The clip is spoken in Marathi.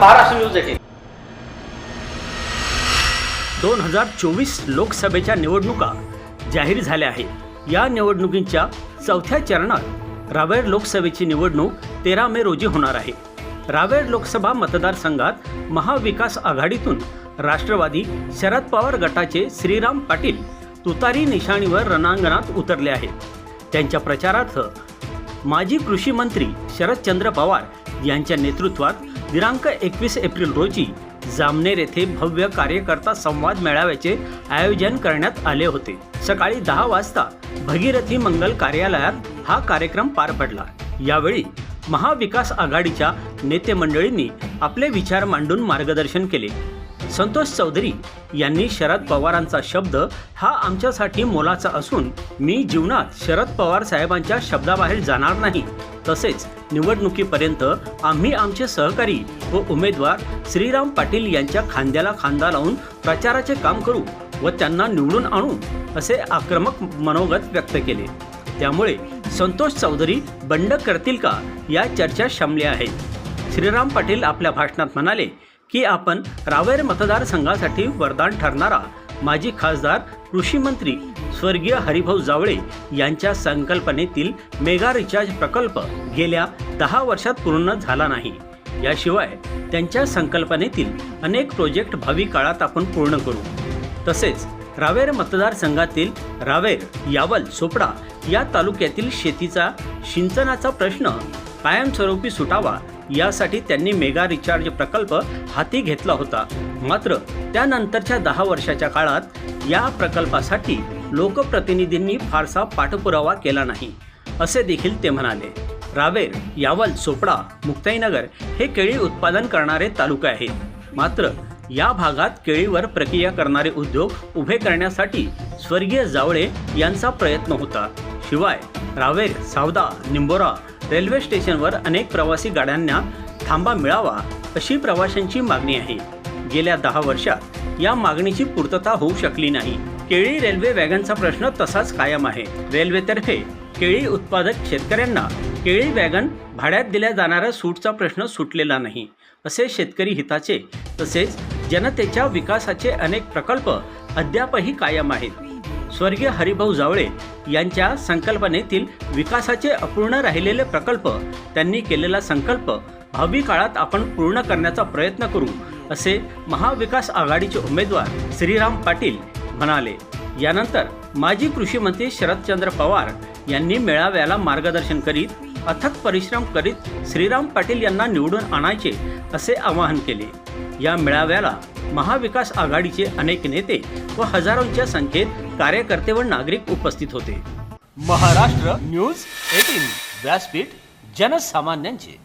Maharashtra news eighteen. दोन हजार चोवीस लोकसभेच्या निवडणुका जाहीर झाल्या आहेत. या निवडणुकींच्या चौथ्या चरणात रावेर लोकसभेची निवडणूक तेरा मे रोजी होणार आहे. रावेर लोकसभा मतदारसंघात महाविकास आघाडीतून राष्ट्रवादी शरद पवार गटाचे श्रीराम पाटील तुतारी निशाणीवर रणांगणात उतरले आहेत. त्यांच्या प्रचारार्थ माजी कृषी मंत्री शरदचंद्र पवार यांच्या नेतृत्वात दिनांक एकवीस एप्रिल रोजी जामनेर येथे भव्य कार्यकर्ता संवाद मेळाव्याचे आयोजन करण्यात आले होते. सकाळी दहा वाजता भगीरथी मंगल कार्यालयात हा कार्यक्रम पार पडला. यावेळी महाविकास आघाडीच्या नेते मंडळींनी आपले विचार मांडून मार्गदर्शन केले. संतोष चौधरी यांनी शरद पवारांचा शब्द हा आमच्यासाठी मोलाचा असून मी जीवनात शरद पवार साहेबांच्या शब्दाबाहेर जाणार नाही. तसेच निवडणुकीपर्यंत आम्ही आमचे सहकारी व उमेदवार श्रीराम पाटील यांच्या खांद्याला खांदा लावून प्रचाराचे काम करू व त्यांना निवडून आणू असे आक्रमक मनोगत व्यक्त केले. त्यामुळे संतोष चौधरी बंड करतील का या चर्चा शमल्या आहेत श्रीराम पाटील आपल्या भाषणात म्हणाले की आपण रावेर मतदारसंघासाठी वरदान ठरणारा माजी खासदार कृषी मंत्री स्वर्गीय हरिभाऊ जावळे यांच्या संकल्पनेतील मेगा रिचार्ज प्रकल्प गेल्या दहा वर्षात पूर्ण झाला नाही. याशिवाय त्यांच्या संकल्पनेतील अनेक प्रोजेक्ट भावी काळात आपण पूर्ण करू. तसेच रावेर मतदारसंघातील रावेर यावल सोपडा या तालुक्यातील शेतीचा सिंचनाचा प्रश्न कायमस्वरूपी सुटावा यासाठी त्यांनी मेगा रिचार्ज प्रकल्प हाती घेतला होता. मात्र त्यानंतरच्या दहा वर्षाच्या काळात या प्रकल्पासाठी लोकप्रतिनिधींनी फारसा पाठपुरावा केला नाही असे देखील ते म्हणाले. रावेर यावल सोपडा मुक्ताईनगर हे केळी उत्पादन करणारे तालुके आहेत. मात्र या भागात केळीवर प्रक्रिया करणारे उद्योग उभे करण्यासाठी स्वर्गीय जावळे यांचा प्रयत्न होता. शिवाय रावेर सावदा निंबोरा रेल्वे स्टेशनवर अनेक प्रवासी गाड्यांना थांबा मिळावा अशी प्रवाशांची मागणी आहे. गेल्या दहा वर्षात या मागणीची पूर्तता होऊ शकली नाही. केळी रेल्वे वॅगनचा प्रश्न तसाच कायम आहे. रेल्वेतर्फे केळी उत्पादक शेतकऱ्यांना केळी वॅगन भाड्यात दिल्या जाणाऱ्या सूटचा प्रश्न सुटलेला नाही असे शेतकरी हिताचे तसेच जनतेच्या विकासाचे अनेक प्रकल्प अद्यापही कायम आहेत. स्वर्गीय हरिभाऊ जावळे यांच्या संकल्पनेतील विकासाचे अपूर्ण राहिलेले प्रकल्प त्यांनी केलेला संकल्प भावी काळात आपण पूर्ण करण्याचा प्रयत्न करू असे महाविकास आघाडीचे उमेदवार श्रीराम पाटील म्हणाले यानंतर माजी कृषी मंत्री शरदचंद्र पवार यांनी मेळाव्याला मार्गदर्शन करीत अथक परिश्रम करीत श्रीराम पाटील यांना निवडून आणायचे असे आवाहन केले. या मेळाव्याला महाविकास आघाडीचे अनेक नेते व हजारोंच्या संख्येत कार्यकर्ते व नागरिक उपस्थित होते. महाराष्ट्र न्यूज एटीन व्यासपीठ जनसामान्यांचे.